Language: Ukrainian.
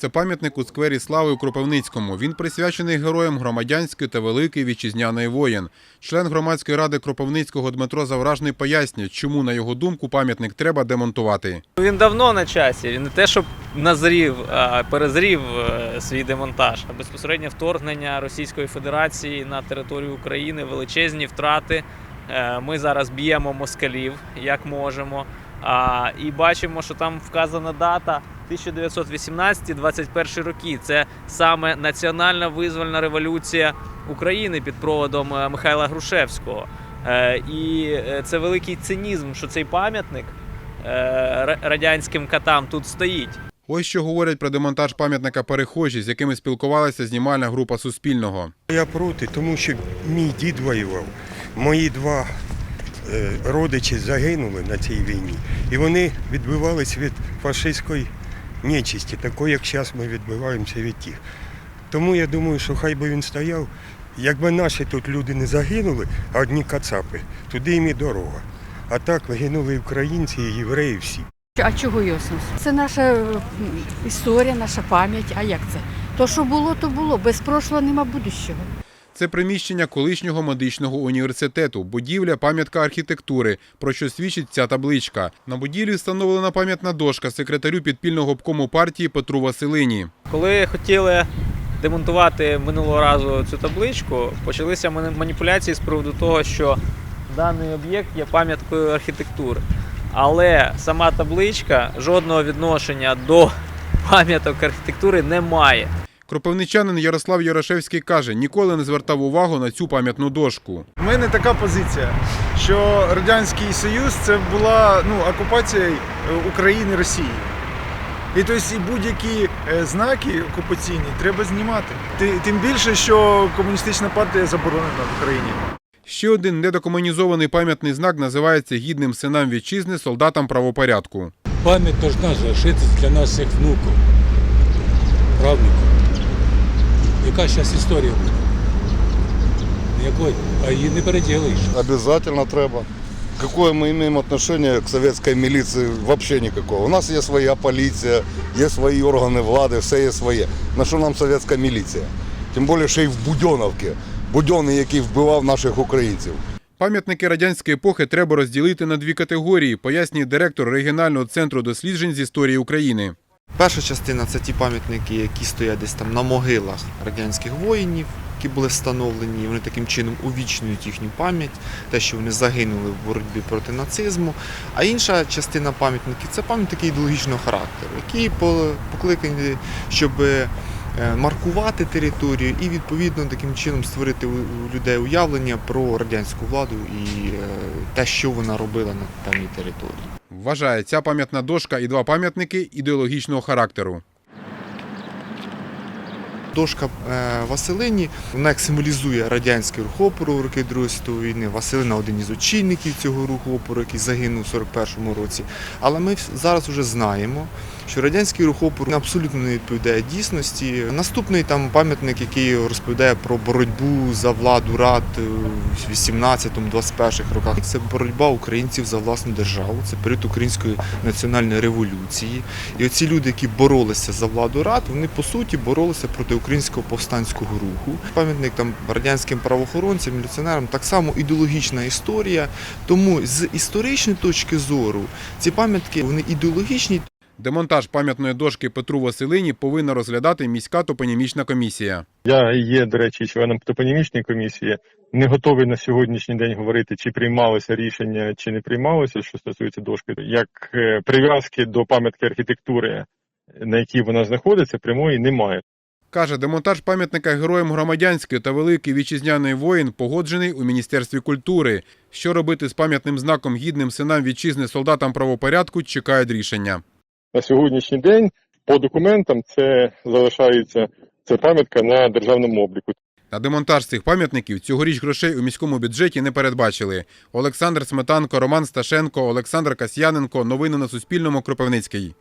Це пам'ятник у сквері Слави у Кропивницькому. Він присвячений героям громадянської та великої вітчизняної воєн. Член громадської ради Кропивницького Дмитро Завражний пояснює, чому, на його думку, пам'ятник треба демонтувати. Він давно на часі. Він не те, щоб назрів, а перезрів е, свій демонтаж. Безпосереднє вторгнення Російської Федерації на територію України, величезні втрати. Е, Ми зараз б'ємо москалів як можемо. І бачимо, що там вказана дата 1918-21 роки. Це саме національна визвольна революція України під проводом е, Михайла Грушевського. Е, І е, це великий цинізм, що цей пам'ятник радянським катам тут стоїть. Ось що говорять про демонтаж пам'ятника перехожі, з якими спілкувалася знімальна група Суспільного. Я проти, тому що мій дід воював. Мої два родичі загинули на цій війні. І вони відбивались від фашистської нечисті, такої, як зараз ми відбиваємося від тих. Тому я думаю, що хай би він стояв. Якби наші тут люди не загинули, а одні кацапи, туди їм і дорога. А так гинули українці, і євреї всі. А чого його? Це наша історія, наша пам'ять. А як це? То, що було, то було. Без прошлого нема будущого. Це приміщення колишнього медичного університету, будівля пам'ятка архітектури, про що свідчить ця табличка. На будівлі встановлена пам'ятна дошка секретарю підпільного обкому партії Петру Василині. Коли хотіли демонтувати минулого разу цю табличку, почалися маніпуляції з приводу того, що даний об'єкт є пам'яткою архітектури. Але сама табличка жодного відношення до пам'яток архітектури не має. Кропивничанин Ярослав Ярошевський каже, ніколи не звертав увагу на цю пам'ятну дошку. У мене така позиція, що Радянський Союз це була ну, окупація е, України Росії. І тобто і будь-які е, знаки окупаційні треба знімати. Тим більше, що комуністична партія заборонена в Україні. Ще один недокомунізований пам'ятний знак називається гідним синам вітчизни солдатам правопорядку. Память должна залишитися для наших внуків, правнуків. Яка зараз історія буде? Ніякої, а її не переділиш. Обязательно треба. Какое мы имеем отношение к советской милиции? Вообще никакого. У нас є своя поліція, є свої органи влади, все є своє. На що нам совєтська міліція? Тим більше ще й в Будьоновці. Будьоний, який вбивав наших українців. Пам'ятники радянської епохи треба розділити на дві категорії, пояснює директор регіонального центру досліджень з історії України. Перша частина це ті пам'ятники, які стоять десь там на могилах радянських воїнів, які були встановлені, вони таким чином увічнюють їхню пам'ять, те, що вони загинули в боротьбі проти нацизму. А інша частина пам'ятників це пам'ятники ідеологічного характеру, які покликані, щоб е, маркувати територію і відповідно таким чином створити у у людей уявлення про радянську владу і е, те, що вона робила на даній території. Вважає, ця пам'ятна дошка і два пам'ятники ідеологічного характеру. Дошка е, Василині, вона як символізує радянський рух опору роки Другої світової війни. Василина один із очільників цього руху опору, який загинув у 41-му році. Але ми зараз вже знаємо, що радянський рух опору абсолютно не відповідає дійсності. Наступний там пам'ятник, який розповідає про боротьбу за владу рад в 18-21 роках. Це боротьба українців за власну державу, це період української національної революції. І оці люди, які боролися за владу рад, вони по суті боролися проти українського повстанського руху. Пам'ятник там радянським правоохоронцям, міліціонерам так само ідеологічна історія. Тому з історичної точки зору ці пам'ятки вони ідеологічні, Демонтаж пам'ятної дошки Петру Василині повинна розглядати міська топонімічна комісія. Я є, до речі, членом топонімічної комісії. Не готовий на сьогоднішній день говорити, чи приймалося рішення, чи не приймалося, що стосується дошки. Як е, прив'язки до пам'ятки архітектури, на якій вона знаходиться, прямої немає. Каже, демонтаж пам'ятника героям громадянської та великої вітчизняної воїн погоджений у Міністерстві культури. Що робити з пам'ятним знаком гідним синам вітчизни солдатам правопорядку, чекають рішення. На сьогоднішній день по документам це залишається це пам'ятка на державному обліку. На демонтаж цих пам'ятників цьогоріч грошей у міському бюджеті не передбачили. Олександр Сметанко, Роман Сташенко, Олександр Касьяненко. Новини на Суспільному. Кропивницький.